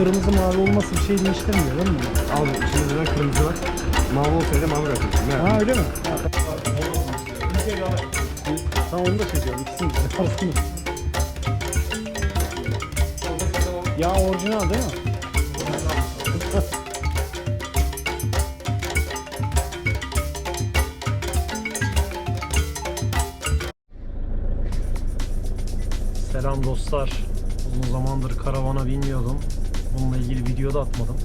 Kırmızı mavi olması bir şey değiştirmiyor değil mi? Abi içinde zaten kırmızı var. Mavi olsaydı mavi bırakacaktım. Ha öyle mi? Ha, tamam. Onu da çekiyorum. İkisini de arasında. Ya orijinal değil mi? Selam dostlar. Uzun zamandır karavana binmiyordum. Bununla ilgili video da atmadım.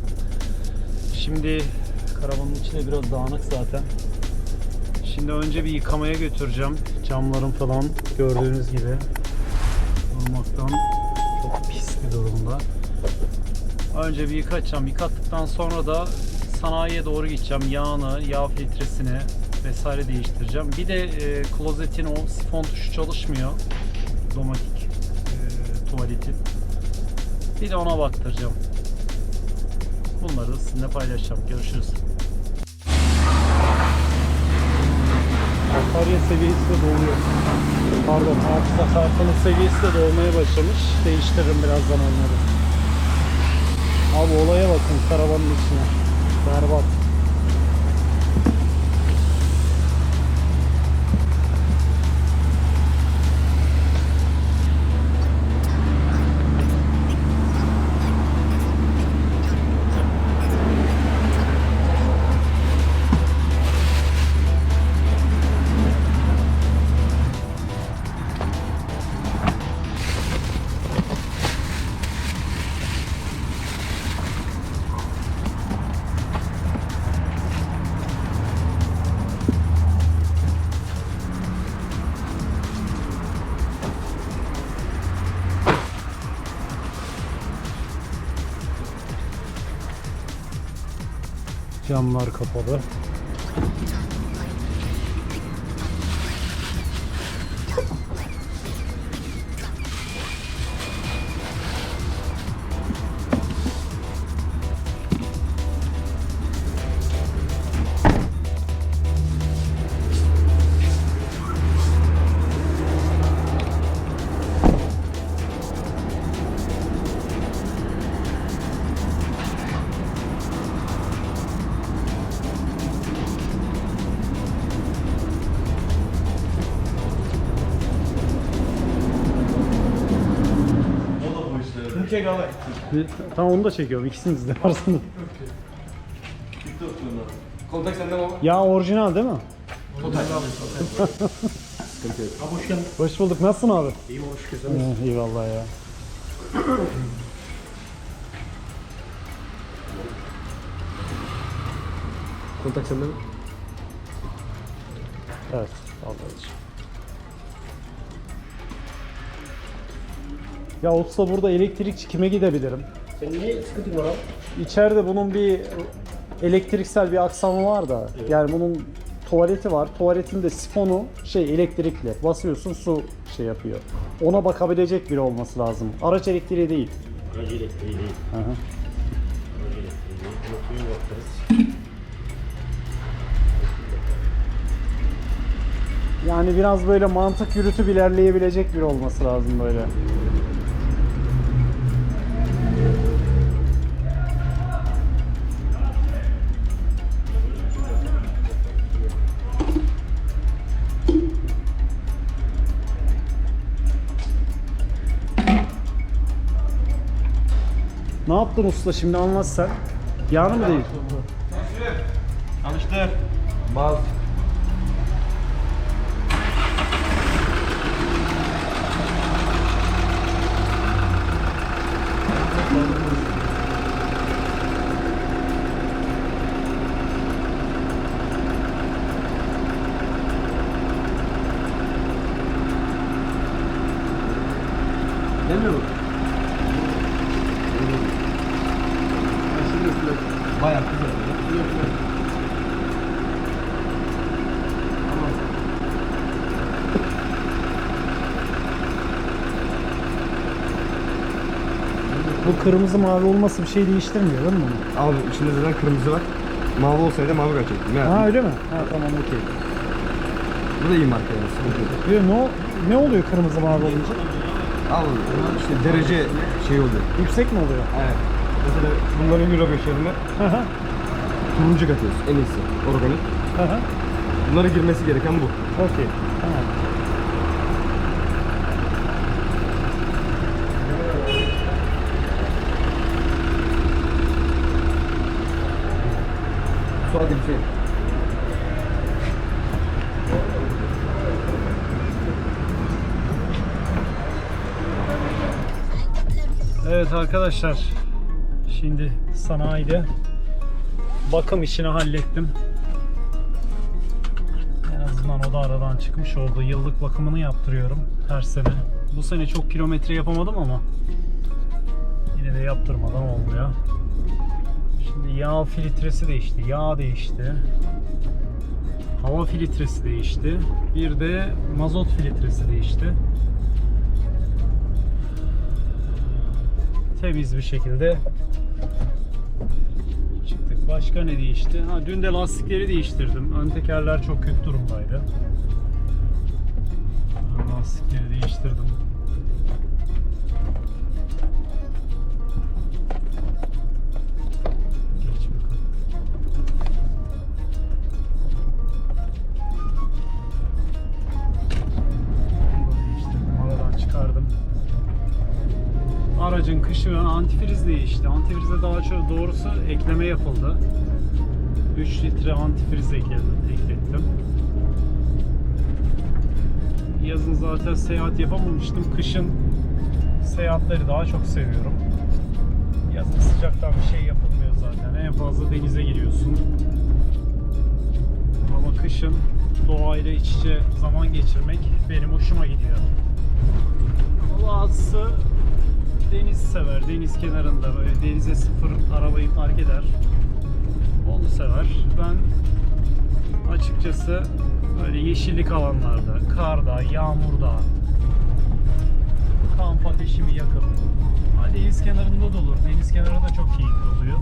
Şimdi karavanın içinde biraz dağınık zaten. Şimdi önce bir yıkamaya götüreceğim. Camlarım falan gördüğünüz gibi olmaktan çok pis bir durumda. Önce bir yıkatacağım. Yıkattıktan sonra da sanayiye doğru gideceğim. Yağını, yağ filtresini vesaire değiştireceğim. Bir de e, klozetin o sifon tuşu çalışmıyor. Domatik e, tuvaletin. Bir de ona baktıracağım. Bunları sizinle paylaşacağım. Görüşürüz. Batarya seviyesi de doluyor. Pardon, hafıza kartının seviyesi de dolmaya başlamış. Değiştiririm birazdan onları. Abi olaya bakın karavanın içine. Berbat. Camlar kapalı. Bir- Tamam onu da çekiyorum. İkisini de arasında. Kontak sende baba. Ya orijinal değil mi? Total. Hoş bulduk. Nasılsın abi? İyi hoş güzel. Ee, iyi vallahi ya. Kontak sende mi? Evet. Vallahi. Ya olsa burada elektrikçi kime gidebilirim? Senin ne sıkıntın var abi? İçeride bunun bir elektriksel bir aksamı var da. Yani bunun tuvaleti var. Tuvaletin de sifonu şey elektrikli. Basıyorsun su şey yapıyor. Ona bakabilecek biri olması lazım. Araç elektriği değil. Aracı elektriği değil. Hı hı. Aracı elektriği değil. Motoru bakarız. Yani biraz böyle mantık yürütüp ilerleyebilecek biri olması lazım böyle. Ne yaptın usta şimdi anlat sen. Yağını mı değil? Alıştır. Baz. Bu kırmızı mavi olması bir şey değiştirmiyor değil mi? bunu? Abi içinde zaten kırmızı var. Mavi olsaydı mavi bırakacaktım. Ne Ha öyle mi? Ha tamam okey. Bu da iyi marka yani. sıkıntı yok. Diyor, ne, o- ne oluyor kırmızı mavi olunca? Al işte derece şey oluyor. Yüksek mi oluyor? Evet. Mesela bunların Euro 5 yerine turuncu katıyoruz. En iyisi. Organik. Bunlara girmesi gereken bu. Okey. Tamam. Bir şey. Evet arkadaşlar. Şimdi sanayide bakım işini hallettim. En azından o da aradan çıkmış oldu. Yıllık bakımını yaptırıyorum her sene. Bu sene çok kilometre yapamadım ama yine de yaptırmadan olmuyor. Şimdi yağ filtresi değişti, yağ değişti. Hava filtresi değişti. Bir de mazot filtresi değişti. temiz bir şekilde çıktık. Başka ne değişti? Ha, dün de lastikleri değiştirdim. Ön tekerler çok kötü durumdaydı. Lastikleri değiştirdim. Kışı antifriz değişti. Antifrize daha çok doğrusu ekleme yapıldı. 3 litre antifriz ekledim, eklettim. Yazın zaten seyahat yapamamıştım. Kışın seyahatleri daha çok seviyorum. Yazın sıcaktan bir şey yapılmıyor zaten. En fazla denize giriyorsun. Ama kışın doğayla iç içe zaman geçirmek benim hoşuma gidiyor. Ama bazısı deniz sever. Deniz kenarında böyle denize sıfır arabayı park eder. Onu sever. Ben açıkçası böyle yeşillik alanlarda, karda, yağmurda kamp ateşimi yakıp deniz kenarında da olur. Deniz kenarı da çok keyifli oluyor.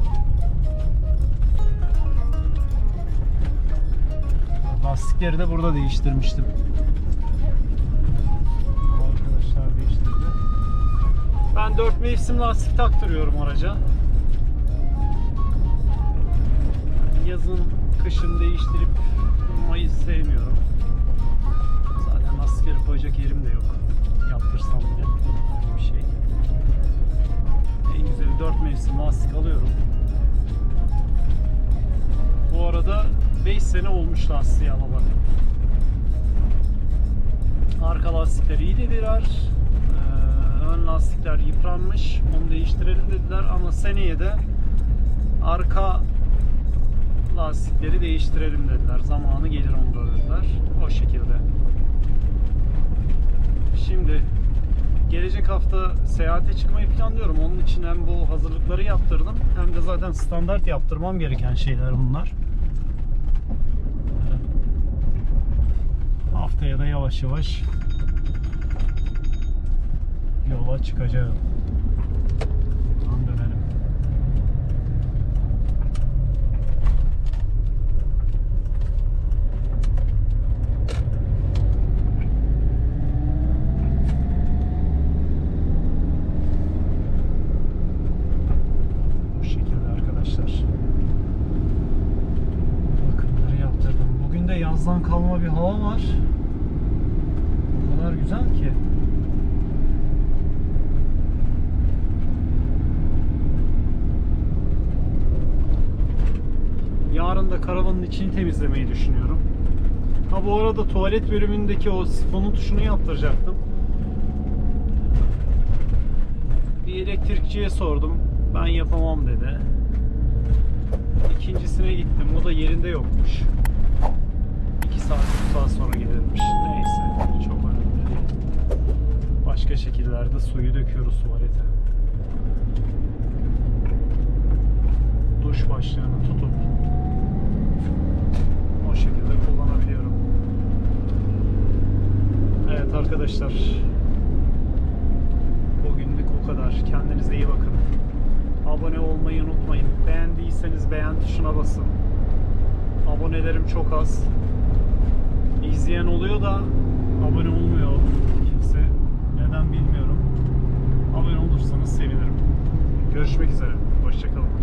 Lastikleri de burada değiştirmiştim. Ben 4 mevsim lastik taktırıyorum araca. Yazın, kışın değiştirip durmayı sevmiyorum. Zaten lastikleri koyacak yerim de yok. Yaptırsam bile bir şey. En güzeli 4 mevsim lastik alıyorum. Bu arada 5 sene olmuş lastiği alalı. Arka lastikler iyi dediler. Ee, ön lastikler yıpranmış. Onu değiştirelim dediler ama seneye de arka lastikleri değiştirelim dediler. Zamanı gelir onda dediler. O şekilde. Şimdi gelecek hafta seyahate çıkmayı planlıyorum. Onun için hem bu hazırlıkları yaptırdım hem de zaten standart yaptırmam gereken şeyler bunlar. Haftaya da yavaş yavaş yola çıkacağım. Buradan dönelim. Bu şekilde arkadaşlar. Bakımları yaptırdım. Bugün de yazdan kalma bir hava var. O kadar güzel ki. Da karavanın içini temizlemeyi düşünüyorum. Ha bu arada tuvalet bölümündeki o sifonun tuşunu yaptıracaktım. Bir elektrikçiye sordum. Ben yapamam dedi. İkincisine gittim. O da yerinde yokmuş. 2 saat, 3 saat sonra gelirmiş. Neyse. Çok önemli değil. Başka şekillerde suyu döküyoruz tuvalete. Duş başlığını tutup o şekilde kullanabiliyorum. Evet arkadaşlar. Bugünlük o kadar. Kendinize iyi bakın. Abone olmayı unutmayın. Beğendiyseniz beğen tuşuna basın. Abonelerim çok az. İzleyen oluyor da abone olmuyor kimse. Neden bilmiyorum. Abone olursanız sevinirim. Görüşmek üzere. Hoşçakalın.